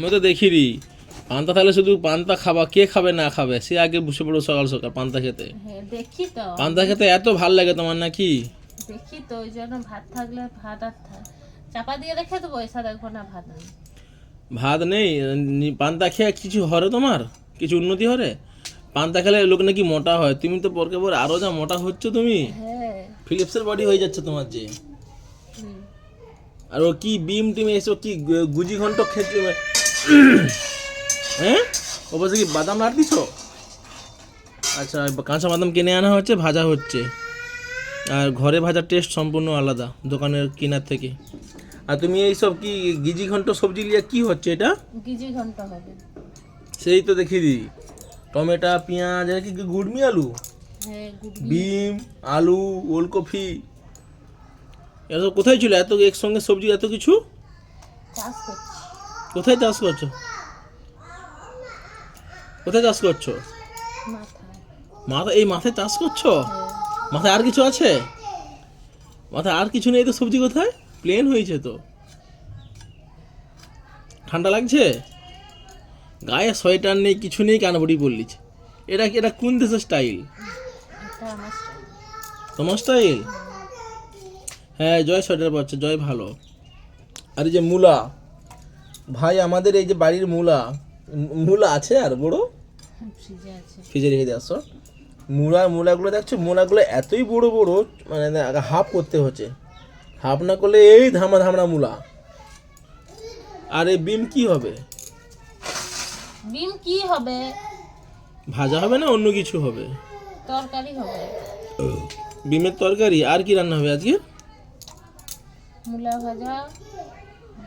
আমি তো দেখিনি পান্তা তাহলে শুধু পান্তা খাবা কে খাবে না খাবে? সে আগে বসে পড়ো সকাল সকাল পান্তা খেতে। হ্যাঁ দেখি তো। পান্তা খেতে এত ভালো লাগে তোমার নাকি? দেখি তো ওই জন্য ভাত থাকলে ভাত আর চাপা দিয়ে রেখে দেবো এসা দেখব না ভাত। ভাত নেই পান্তা খেয়ে কিছু হরে তোমার? কিছু উন্নতি হরে? পান্তা খেলে লোক নাকি মোটা হয়। তুমি তো পরকে পর আরও যা মোটা হচ্ছে তুমি। হ্যাঁ। ফিলিপসের বডি হয়ে যাচ্ছে তোমার যে। আর ও কি বিম টিম এসব কি গুজি ঘন্ট খেতে হ্যাঁ? ও বলছে কি বাদাম আর দিছ? আচ্ছা কাঁচা বাদাম কিনে আনা হচ্ছে ভাজা হচ্ছে। আর ঘরে ভাজার টেস্ট সম্পূর্ণ আলাদা দোকানের কেনার থেকে। আর তুমি এইসব কি গিজি ঘন্ট সবজি নিয়ে কি হচ্ছে এটা? গিজি ঘণ্টা হবে। সেই তো দেখি দি। টমেটো পেঁয়াজ আর কি গুড়মি আলু? হ্যাঁ বিম আলু ওলকপি। এসব কোথায় ছিল? এত একসঙ্গে সবজি এত কিছু? চাষ কোথায় চাষ করছ? কোথায় চাষ করছ? মাথা এই মাথায় চাষ করছ? হ্যাঁ। মাথায় আর কিছু আছে? মাথায় আর কিছু নেই তো সবজি কোথায়? প্লেন হয়েছে তো। ঠান্ডা লাগছে? গায়ে সোয়েটার নেই কিছু নেই কেন বডি বললিছ। এটা কি এটা কোন দেশের স্টাইল। তোমার স্টাইল? হ্যাঁ জয় সোয়েটার পাচ্ছে জয় ভালো। আর এই যে মূলা। ভাই আমাদের এই যে বাড়ির মূলা মূলা আছে আর বড় ফ্রিজে রেখে দিয়ে আসো। মূলা মূলাগুলো দেখছ? মূলাগুলো এতই বড় বড় মানে হাফ করতে হচ্ছে। হাফ না করলে এই ধামা ধামড়া মূলা। আর এই বিম কি হবে? বিম কি হবে? ভাজা হবে না অন্য কিছু হবে? তরকারি হবে। বিমের তরকারি। আর কি রান্না হবে আজকে? মূলা ভাজা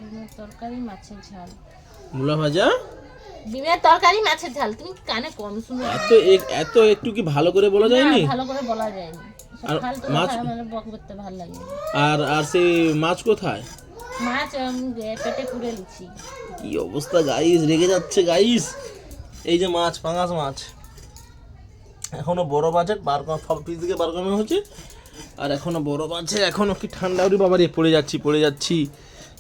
ডিমের তরকারি মাছের ঝাল। মূলা ভাজা? ডিমের তরকারি মাছের ঝাল। তুমি কানে কম শুনো এত এক- এত একটু কি ভালো করে বলা যায়নি? ভালো করে বলা যায়নি। আর মাছ- মানে বক করতে ভালো লাগে আর আর সেই মাছ কোথায়? মাছ পেটে পুড়ে লিছি কি অবস্থা গাইস রেগে যাচ্ছে গাইস এই যে মাছ পাঙাশ মাছ। এখনও বরফ আছে বার পিস দিকে বার করানো হচ্ছে। আর এখনও বরফ আছে এখনও কি ঠান্ডা উঠি বাবা রে পড়ে যাচ্ছি পড়ে যাচ্ছি।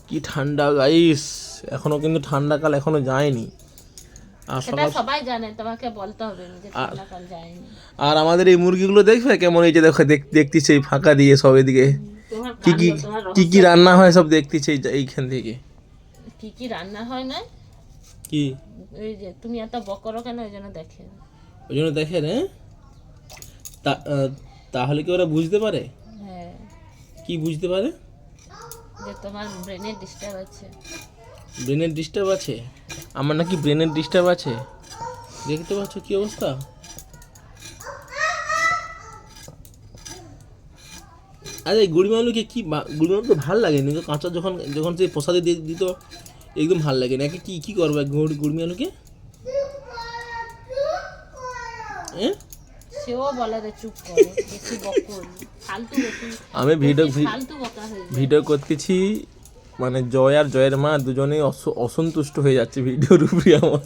কি ঠান্ডা গাইস এখনও কিন্তু ঠান্ডাকাল এখনও যায়নি। আর সকাল সবাই জানে তোমাকে বলতে হবে যে ঠান্ডা কাল যায়নি। আর আমাদের এই মুরগিগুলো দেখবে কেমন এই যে দেখো দেখ- দেখতেছে এই ফাঁকা দিয়ে সব এদিকে। কি কি কি কি রান্না হয় সব দেখতেছে এই এইখান থেকে। কি কি রান্না হয় না? কি? ওই যে তুমি এত বকরো কেন? ওই জন্য দেখে ওই জন্য দেখেন হ্যাঁ তা- তাহলে কি ওরা বুঝতে পারে? হ্যাঁ। কি বুঝতে পারে? যে তোমার ব্রেনের ডিস্টার্ব আছে। ব্রেনের ডিস্টার্ব আছে? আমার নাকি ব্রেনের ডিস্টার্ব আছে? দেখতে পাচ্ছ কি অবস্থা? আরে গুড়িমা আলুকে কি বা- গুড়িমা তো ভালো লাগে না? কাঁচা যখন যখন সেই প্রসাদে দিয়ে দিত, একদম ভালো লাগে না। কি কি করবে গুড় গুড়মি আলুকে এ? সেও বলে রে চুপ করো বেশি বকুন ফালতু বেশি আমি ভিডিও ফালতু বকা হয়ে যায়। ভিডিও করতেছি মানে জয় আর জয়ের মা দুজনেই অস- অসন্তুষ্ট হয়ে যাচ্ছে ভিডিওর উপরে আমার।